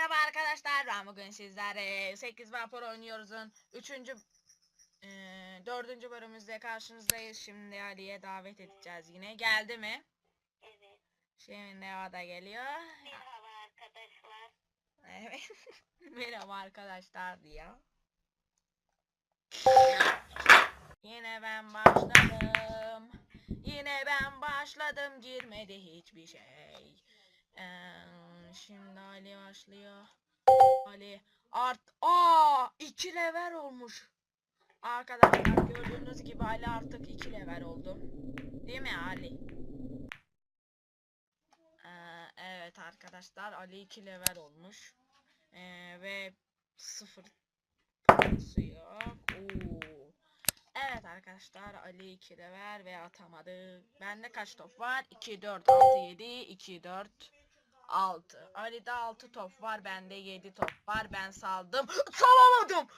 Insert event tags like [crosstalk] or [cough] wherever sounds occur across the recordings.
Merhaba arkadaşlar ben bugün sizlere 8 vapur oynuyoruz'un 3. E, 4. bölümümüzde karşınızdayız. Şimdi Ali'ye davet edeceğiz yine. Geldi mi? Evet. Şimdi o da geliyor. Merhaba arkadaşlar. Evet. [laughs] Merhaba arkadaşlar diyor. Yine ben başladım. Yine ben başladım. Girmedi hiçbir şey. Ee, şimdi Ali başlıyor. Ali art aa 2 level olmuş. Arkadaşlar gördüğünüz gibi Ali artık 2 level oldu. Değil mi Ali? Ee, evet arkadaşlar Ali 2 level olmuş. Ee, ve 0 parası yok. Oo. Evet arkadaşlar Ali 2 level ve atamadı. Bende kaç top var? 2 4 6 7 2 4 6. Ali'de 6 top var. Bende 7 top var. Ben saldım. [gasps] Salamadım.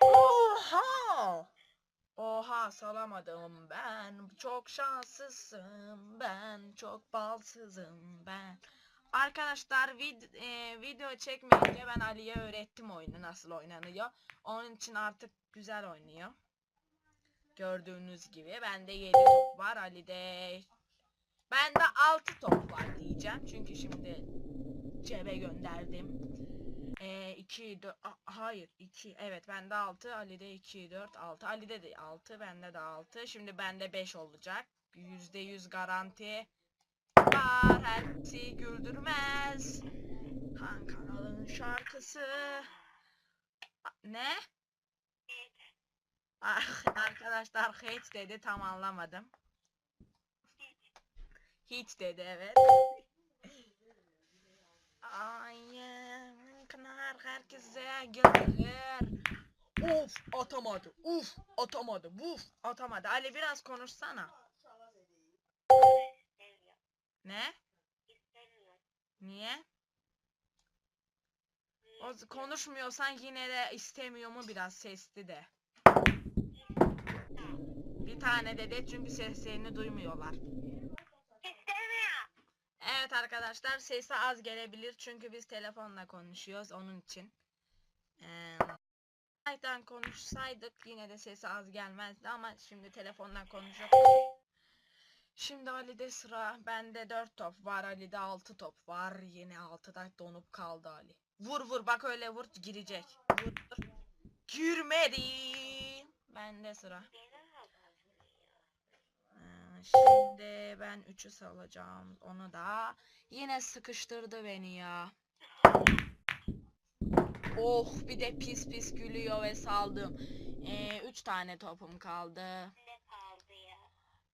Oha! Oha salamadım ben. Çok şanslısın ben. Çok balsızım ben. Arkadaşlar vid e, video çekmeyince ben Ali'ye öğrettim oyunu nasıl oynanıyor. Onun için artık güzel oynuyor. Gördüğünüz gibi bende 7 top var Ali'de. Bende 6 top var diyeceğim. Çünkü şimdi cebe gönderdim. Ee, 2 4 hayır 2 evet bende 6 Ali'de 2 4 6 Ali'de de 6 bende de 6 şimdi bende 5 olacak. %100 garanti var. Hepsi güldürmez. Han kanalın şarkısı. Ne? Ah, arkadaşlar hiç dedi tam anlamadım hiç dedi evet Ayın kınar herkese gelir. Uf atamadı. Uf atamadı. Uf atamadı. Ali biraz konuşsana. Ne? Niye? O konuşmuyorsan yine de istemiyor mu biraz sesli de. Bir tane de de çünkü seslerini duymuyorlar. Evet arkadaşlar sesi az gelebilir çünkü biz telefonla konuşuyoruz onun için. Ee, konuşsaydık yine de sesi az gelmezdi ama şimdi telefondan konuşuyoruz. Şimdi Ali'de sıra. Bende 4 top var. Ali'de 6 top var. Yine 6'da donup kaldı Ali. Vur vur bak öyle vur girecek. Vur vur. Girmedi. Bende sıra. Ee, Şimdi ben 3'ü salacağım. Onu da yine sıkıştırdı beni ya. Oh bir de pis pis gülüyor ve saldım. 3 tane topum kaldı.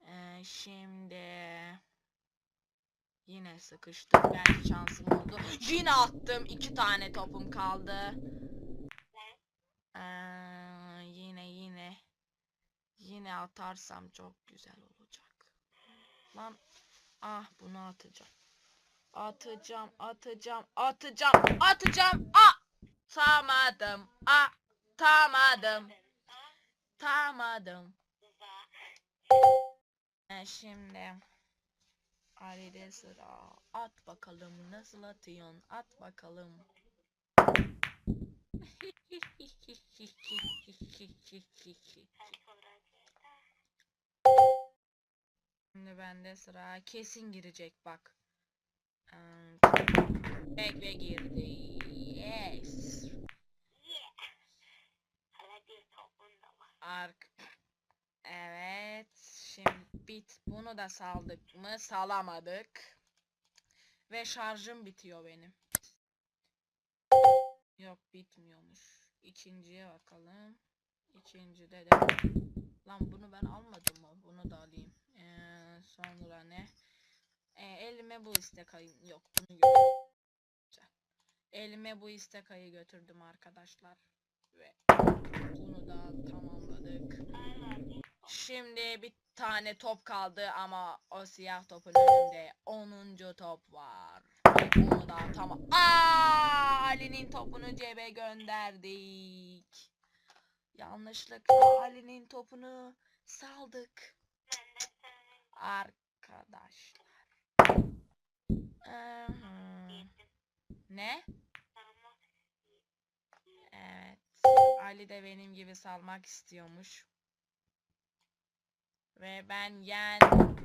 Ee, şimdi yine sıkıştım. Belki şansım oldu. Yine attım. 2 tane topum kaldı. Ee, yine yine yine atarsam çok güzel olacak. Lan ah bunu atacağım. Atacağım, atacağım, atacağım, atacağım. Atamadım. Atamadım. Atamadım. Güzel. E şimdi Ali'de sıra. At bakalım nasıl atıyorsun? At bakalım. [laughs] Kaç olacak? Şimdi bende sıra. Kesin girecek bak. Ve girdi. Yes. Ark. Evet. Şimdi bit. Bunu da saldık mı? Salamadık. Ve şarjım bitiyor benim. Yok bitmiyormuş. İkinciye bakalım. İkincide de. Lan bunu ben almadım mı? Bunu da alayım. Ee, sonra ne? Ee, elime bu istekayı yok bunu götürdüm. Elime bu istekayı götürdüm arkadaşlar. Ve bunu da tamamladık. Şimdi bir tane top kaldı ama o siyah topun önünde 10. top var. Onu da tamam. Ali'nin topunu cebe gönderdik. Yanlışlıkla Ali'nin topunu saldık. Arkadaşlar. Ee, ne? Ben Ali de benim gibi salmak istiyormuş. Ve ben yendim.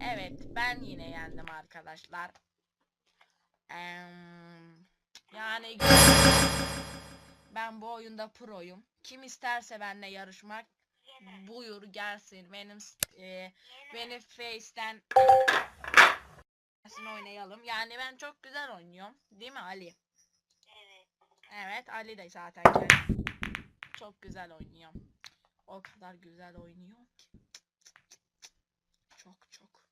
Evet ben yine yendim arkadaşlar. Yani ben bu oyunda proyum. Kim isterse benimle yarışmak buyur gelsin. Benim e, beni Face'ten oynayalım. Yani ben çok güzel oynuyorum. Değil mi Ali? Evet. Evet Ali de zaten çok güzel oynuyor. O kadar güzel oynuyor ki. Çok çok.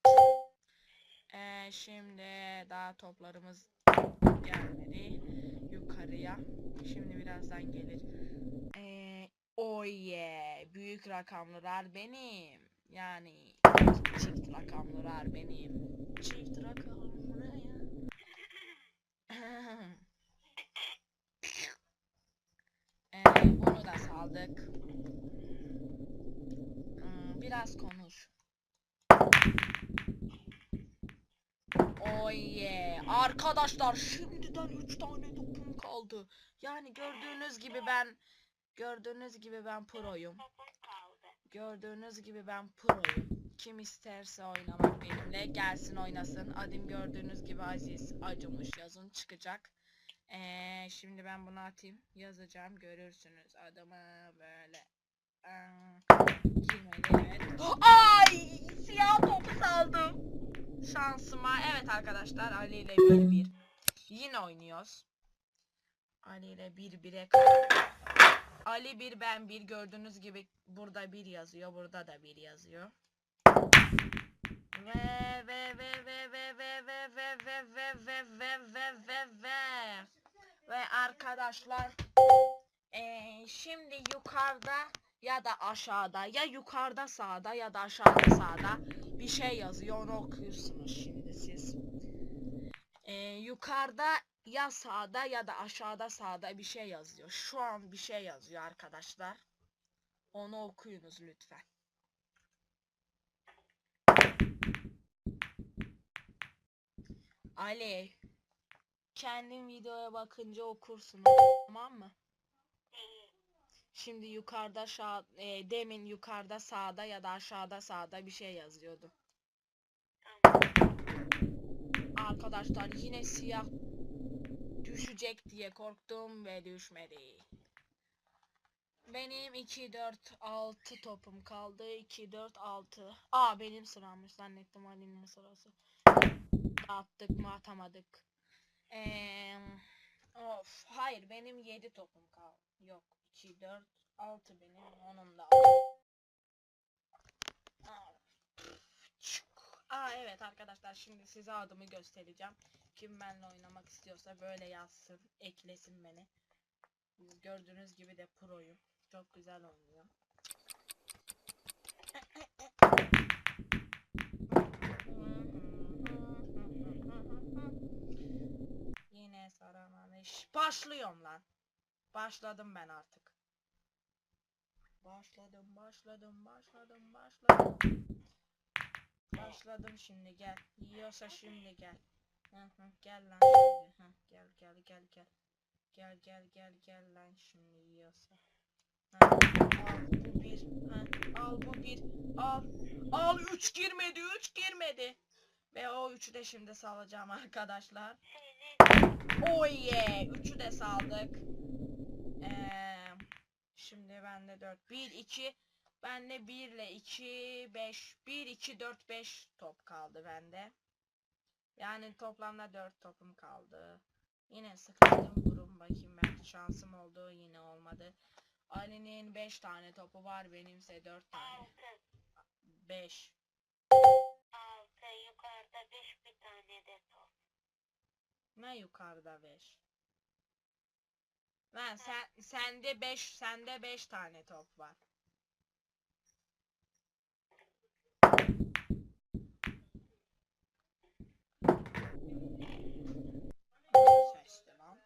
Ee, şimdi daha toplarımız gelmedi yukarıya. Şimdi birazdan gelir. Oh yeah. Büyük rakamlılar benim. Yani çift rakamlılar benim. Çift rakamlılar ya. [laughs] Ee, bunu da saldık. Hmm, biraz konuş. Oh yeah. Arkadaşlar şimdiden 3 tane topum kaldı. Yani gördüğünüz gibi ben gördüğünüz gibi ben proyum. Kaldı. Gördüğünüz gibi ben proyum. Kim isterse oynamak benimle gelsin oynasın. Adım gördüğünüz gibi Aziz Acımış yazın çıkacak. Ee, şimdi ben bunu atayım. Yazacağım görürsünüz adımı böyle. Girmedi evet. Ay siyah topu saldım. Şansıma evet arkadaşlar Ali ile 1-1. Yine oynuyoruz. Ali ile 1-1'e kaldık. Ali 1 ben 1 gördüğünüz gibi burada 1 yazıyor. Burada da 1 yazıyor. Ve ve ve ve ve ve ve ve ve ve ve ve ve ve ve ve arkadaşlar eee, şimdi yukarıda ya da aşağıda ya yukarıda sağda ya da aşağıda sağda bir şey yazıyor onu okuyorsunuz şimdi siz. Eee, yukarıda ya sağda ya da aşağıda sağda bir şey yazıyor. Şu an bir şey yazıyor arkadaşlar. Onu okuyunuz lütfen. Ali, kendin videoya bakınca okursun. Tamam mı? Şimdi yukarıda şa e, demin yukarıda sağda ya da aşağıda sağda bir şey yazıyordu. Arkadaşlar yine siyah düşecek diye korktum ve düşmedi. Benim 2 4 6 topum kaldı. 2 4 6. Aa benim sırammış zannettim Ali'nin sırası. Attık mı atamadık. Eee of hayır benim 7 topum kaldı. Yok 2 4 6 benim onun da. Aa, Aa evet arkadaşlar şimdi size adımı göstereceğim. Kim benimle oynamak istiyorsa böyle yazsın, eklesin beni. Gördüğünüz gibi de proyum. Çok güzel oynuyor. Yine saramamış. Başlıyorum lan. Başladım ben artık. Başladım, başladım, başladım, başladım. Başladım şimdi gel. Yiyorsa şimdi gel. Gel lan gel gel gel gel. Gel gel gel gel lan şimdi yiyorsa. Hı, al bu bir. Hı, al bu bir. Al. Al üç girmedi. Üç girmedi. Ve o üçü de şimdi salacağım arkadaşlar. Oh yeah. Üçü de saldık. Ee, şimdi bende 4. 1, 2. Bende 1 ile 2, 5. 1, 2, 4, 5 top kaldı bende. Yani toplamda 4 topum kaldı. Yine sıkıldım. Vurun bakayım belki şansım oldu. Yine olmadı. Ali'nin 5 tane topu var. Benimse 4 tane. altı. 5. Altı. Yukarıda beş bir tane de top. Ne yukarıda 5? Lan sen sende 5 sende 5 tane top var. Sesli lan.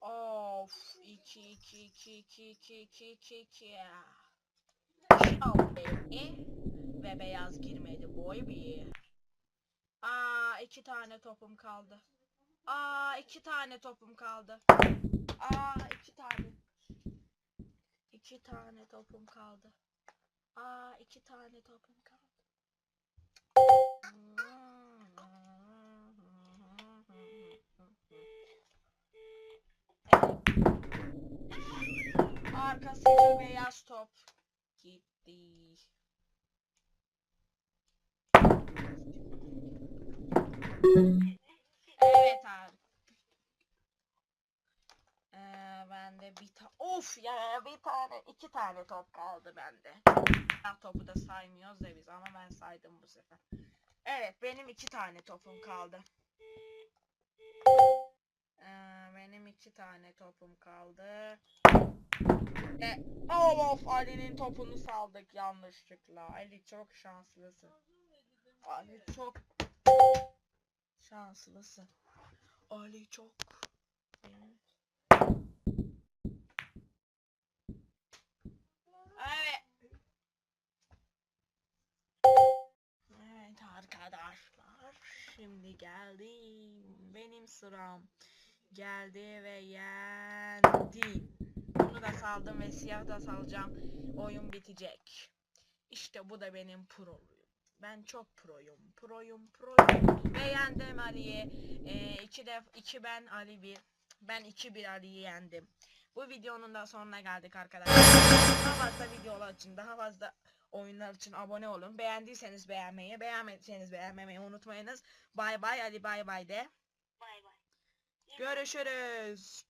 Of 2 2 2 2 2 2 2 2 Şal baby. Ve beyaz girmedi boy bir. Aa iki tane topum kaldı. Aa iki tane topum kaldı. Aa iki tane. İki tane topum kaldı. Aa iki tane topum kaldı. Arkasında beyaz top gitti. Evet abi. Ee, bende bir ta of ya bir tane iki tane top kaldı bende. Topu da saymıyoruz da biz ama ben saydım bu sefer. Evet benim iki tane topum kaldı. Ee, benim iki tane topum kaldı. E, oh, of Ali'nin topunu saldık yanlışlıkla. Ali çok şanslısın. Ali çok şanslısın. Ali çok. Evet. Evet arkadaşlar. Şimdi geldi. Benim sıram. Geldi ve yendim. Bunu da saldım ve siyah da salacağım. Oyun bitecek. İşte bu da benim proluyum. Ben çok proyum. Proyum, proyum. Ve yendim Ali'yi. Ee, iki, def iki ben Ali bir. Ben iki bir Ali'yi yendim. Bu videonun da sonuna geldik arkadaşlar. Daha fazla videolar için, daha fazla oyunlar için abone olun. Beğendiyseniz beğenmeyi, beğenmediyseniz beğenmemeyi unutmayınız. Bay bay Ali bay bay de. Görüşürüz.